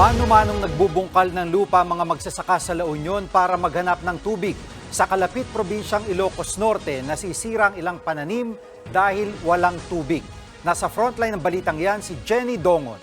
Mano-manong nagbubungkal ng lupa mga magsasaka sa La Union para maghanap ng tubig sa kalapit probinsyang Ilocos Norte nasisira ang ilang pananim dahil walang tubig. Nasa frontline ng balitang yan si Jenny Dongon.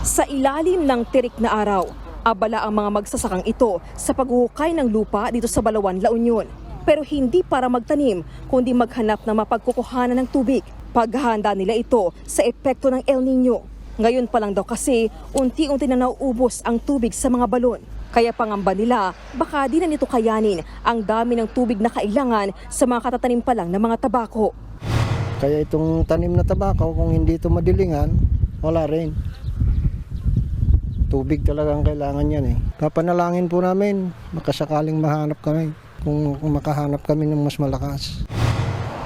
Sa ilalim ng tirik na araw, abala ang mga magsasakang ito sa paghuhukay ng lupa dito sa Balawan, La Union. Pero hindi para magtanim, kundi maghanap ng mapagkukuhanan ng tubig. Paghahanda nila ito sa epekto ng El Nino. Ngayon pa lang daw kasi, unti-unti na nauubos ang tubig sa mga balon. Kaya pangamba nila, baka di na nito kayanin ang dami ng tubig na kailangan sa mga katatanim pa lang ng mga tabako. Kaya itong tanim na tabako, kung hindi ito madilingan, wala rin. Tubig talaga ang kailangan yan eh. Papanalangin po namin, makasakaling mahanap kami. Kung, kung makahanap kami ng mas malakas.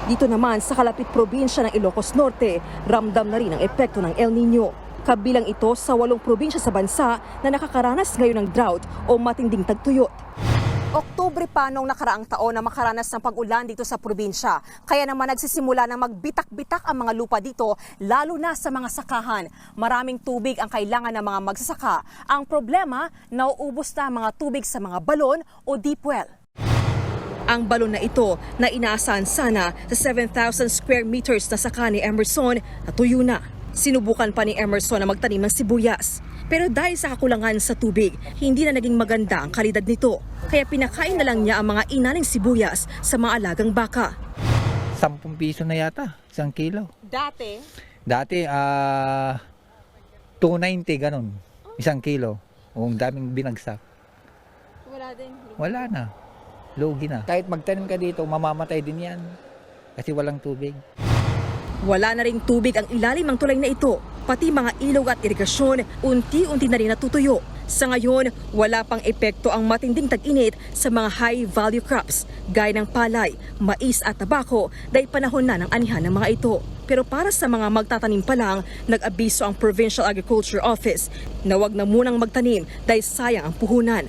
Dito naman sa kalapit probinsya ng Ilocos Norte, ramdam na rin ang epekto ng El Nino. Kabilang ito sa walong probinsya sa bansa na nakakaranas ngayon ng drought o matinding tagtuyot. Oktubre pa nung nakaraang taon na makaranas ng pag-ulan dito sa probinsya. Kaya naman nagsisimula ng magbitak-bitak ang mga lupa dito, lalo na sa mga sakahan. Maraming tubig ang kailangan ng mga magsasaka. Ang problema, nauubos na mga tubig sa mga balon o deep well. Ang balon na ito na inaasahan sana sa 7,000 square meters na saka ni Emerson natuyo na. Sinubukan pa ni Emerson na magtanim ng sibuyas. Pero dahil sa kakulangan sa tubig, hindi na naging maganda ang kalidad nito. Kaya pinakain na lang niya ang mga inaning sibuyas sa mga alagang baka. 10 piso na yata, isang kilo. Dati, Dati, ah, 290 ganun, isang kilo. O, ang daming binagsak. wala din. Wala na. Lugi na. Kahit magtanim ka dito, mamamatay din yan. Kasi walang tubig. Wala na ring tubig ang ilalim ng tulay na ito. Pati mga ilog at irigasyon, unti-unti na rin natutuyo. Sa ngayon, wala pang epekto ang matinding tag-init sa mga high-value crops, gaya ng palay, mais at tabako dahil panahon na ng anihan ng mga ito. Pero para sa mga magtatanim pa lang, nag-abiso ang Provincial Agriculture Office na wag na munang magtanim dahil sayang ang puhunan.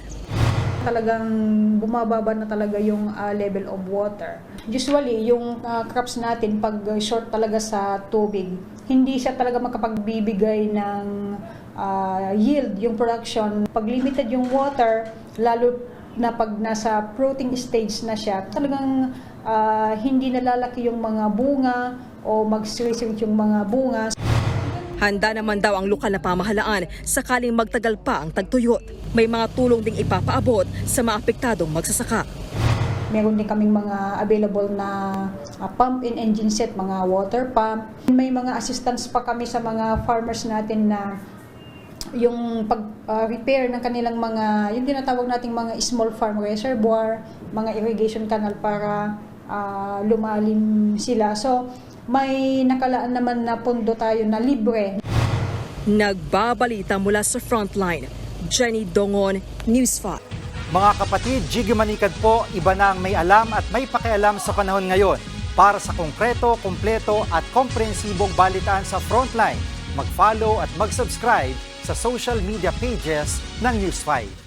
Talagang bumababa na talaga yung ah, level of water. Usually, yung ah, crops natin pag short talaga sa tubig, hindi siya talaga makapagbibigay ng ah, yield, yung production. Pag limited yung water, lalo na pag nasa fruiting stage na siya, talagang ah, hindi nalalaki yung mga bunga o mag-sweet yung mga bunga. Handa naman daw ang lokal na pamahalaan sakaling magtagal pa ang tagtuyot. May mga tulong ding ipapaabot sa mga apektadong magsasaka. Meron din kaming mga available na uh, pump and engine set, mga water pump. May mga assistance pa kami sa mga farmers natin na yung pag-repair ng kanilang mga, yung tinatawag nating mga small farm reservoir, mga irrigation canal para ah, lumalim sila. So, may nakalaan naman na pondo tayo na libre Nagbabalita mula sa frontline. Jenny Dongon, News 5. Mga kapatid, Jiggy Manikad po, iba na ang may alam at may pakialam sa panahon ngayon. Para sa konkreto, kumpleto at komprehensibong balitaan sa Frontline, mag-follow at mag-subscribe sa social media pages ng News 5.